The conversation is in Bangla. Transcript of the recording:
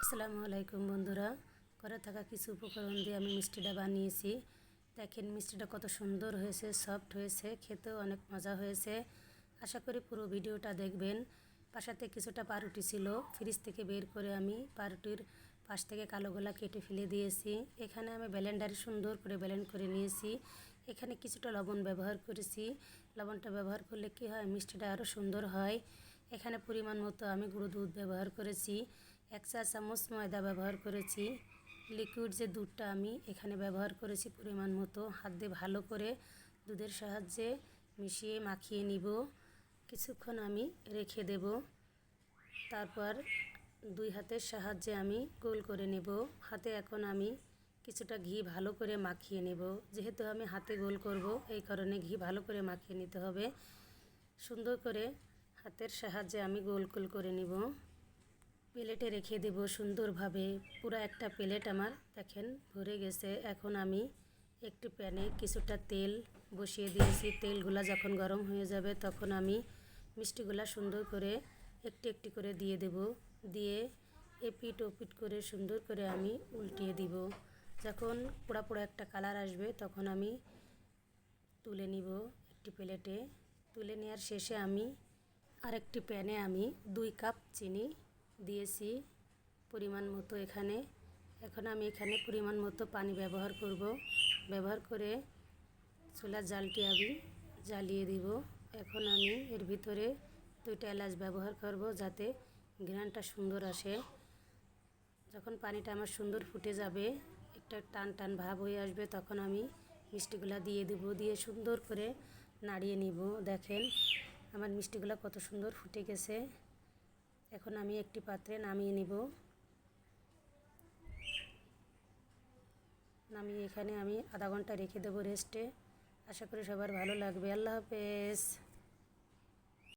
আসসালামু আলাইকুম বন্ধুরা। ঘরে থাকা কিছু উপকরণ দিয়ে আমি মিষ্টিটা বানিয়েছি। দেখেন, মিষ্টিটা কত সুন্দর হয়েছে সফট হয়েছে, খেতেও অনেক মজা হয়েছে। আশা করি পুরো ভিডিওটা দেখবেন। পাশাতে কিছুটা পাউরুটি ছিল, ফ্রিজ থেকে বের করে আমি পাউরুটির পাশ থেকে কালো গোলা কেটে ফেলে দিয়েছি। এখানে আমি ব্লেন্ডারে সুন্দর করে ব্লেন্ড করে নিয়েছি। এখানে কিছুটা লবণ ব্যবহার করেছি। লবণটা ব্যবহার করলে কী হয়, মিষ্টিটা আরও সুন্দর হয়। এখানে পরিমাণ মতো আমি গুঁড়ো দুধ ব্যবহার করেছি। এক চা চামচ ময়দা ব্যবহার করেছি। লিকুইড যে দুধটা আমি এখানে ব্যবহার করেছি পরিমাণ মতো, হাত দিয়ে ভালো করে দুধের সাহায্যে মিশিয়ে মাখিয়ে নিব। কিছুক্ষণ আমি রেখে দেব। তারপর দুই হাতের সাহায্যে আমি গোল করে নেব। হাতে এখন আমি কিছুটা ঘি ভালো করে মাখিয়ে নেব। যেহেতু আমি হাতে গোল করব, এই কারণে ঘি ভালো করে মাখিয়ে নিতে হবে। সুন্দর করে হাতের সাহায্যে আমি গোল গোল করে নিব। প্লেটে রেখে দেব সুন্দরভাবে। পুরো একটা প্লেট আমার, দেখেন, ভরে গেছে। এখন আমি একটি প্যানে কিছুটা তেল বসিয়ে দিয়েছি। তেলগুলা যখন গরম হয়ে যাবে, তখন আমি মিষ্টিগুলা সুন্দর করে একটি একটি করে দিয়ে দেব। দিয়ে এপিট ওপিট করে সুন্দর করে আমি উল্টিয়ে দিব। যখন পোড়া পোড়া একটা কালার আসবে, তখন আমি তুলে নিব একটি প্লেটে। তুলে নেওয়ার শেষে আমি আরেকটি প্যানে আমি দুই কাপ চিনি দিয়েছি পরিমাণ মতো এখানে। এখন আমি এখানে পরিমাণ মতো পানি ব্যবহার করব। ব্যবহার করে চুলার জালটি আমি জ্বালিয়ে দিব। এখন আমি এর ভিতরে দুইটা এলাচ ব্যবহার করব যাতে ঘ্রাণটা সুন্দর আসে। যখন পানিটা আমার সুন্দর ফুটে যাবে, একটা টান টান ভাব হয়ে আসবে, তখন আমি মিষ্টিগুলা দিয়ে দেব, দিয়ে সুন্দর করে নাড়িয়ে নিব। দেখেন, আমার মিষ্টিগুলো কত সুন্দর ফুটে গেছে। এখন আমি একটি পাত্রে নামিয়ে নিব। নামিয়ে এখানে আমি আধা ঘণ্টা রেখে দেবো রেস্টে। আশা করি সবার ভালো লাগবে। আল্লাহ হাফেজ।